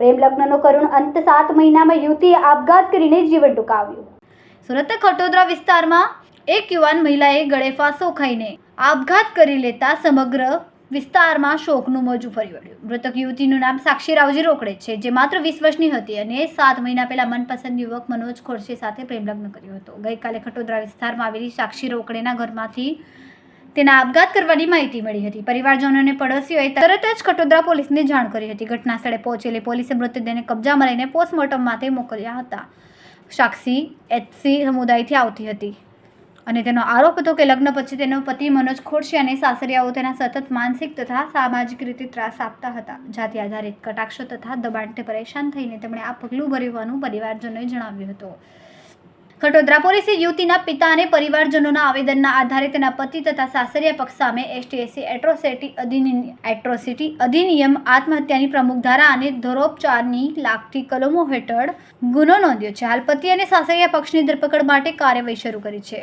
પ્રેમ લગ્નનો કરુણ અંત સાત મહિનામાં યુવતીએ આપઘાત કરીને જીવન ટૂંકાવ્યું. સુરત ખટોદરા વિસ્તારમાં એક યુવાન મહિલાએ ગળે ફાંસો ખાઈને આપઘાત કરી લેતા સમગ્ર વિસ્તારમાં શોકનું મોજું ફરી વળ્યું. મૃતક યુવતીનું નામ સાક્ષી રાવજી રોકડે છે, જે માત્ર વીસ વર્ષની હતી અને સાત મહિના પહેલા મનપસંદ યુવક મનોજ ખોરશી સાથે પ્રેમલગ્ન કર્યું હતો. ગઈકાલે ખટોદરા વિસ્તારમાં આવેલી સાક્ષી રોકડેના ઘરમાંથી તેના આપઘાત કરવાની માહિતી મળી હતી. પરિવારજનોને પડોશીઓએ તરત જ ખટોદરા પોલીસને જાણ કરી હતી. ઘટના સ્થળે પહોંચેલી પોલીસે મૃતદેહને કબજામાં લઈને પોસ્ટમોર્ટમ માટે મોકલ્યા હતા. સાક્ષી એચસી સમુદાયથી આવતી હતી. અને તેનો આરોપ હતો કે લગ્ન પછી તેનો પતિ મનોજ ખોડશે અને સાસરિયાઓ તેના સતત માનસિક તથા સામાજિક રીતે ત્રાસ આપતા હતા. જાતિ આધારિત કટાક્ષો તથા દબાણથી પરેશાન થઈને તેમણે આ પગલું ભરવાનું પરિવારજનોએ જણાવ્યું હતું. ખટોદરા પોલીસે યુવતીના પિતા અને પરિવારજનોના આવેદનના આધારે તેના પતિ તથા સાસરિયા પક્ષ સામે એસટીએસસી એટ્રોસિટી અધિનિયમ એટ્રોસિટી અધિનિયમ આત્મહત્યાની પ્રમુખ ધારા અને ધરોપચારની લાગતી કલમો હેઠળ ગુનો નોંધ્યો છે. હાલ પતિ અને સાસરિયા પક્ષની ધરપકડ માટે કાર્યવાહી શરૂ કરી છે.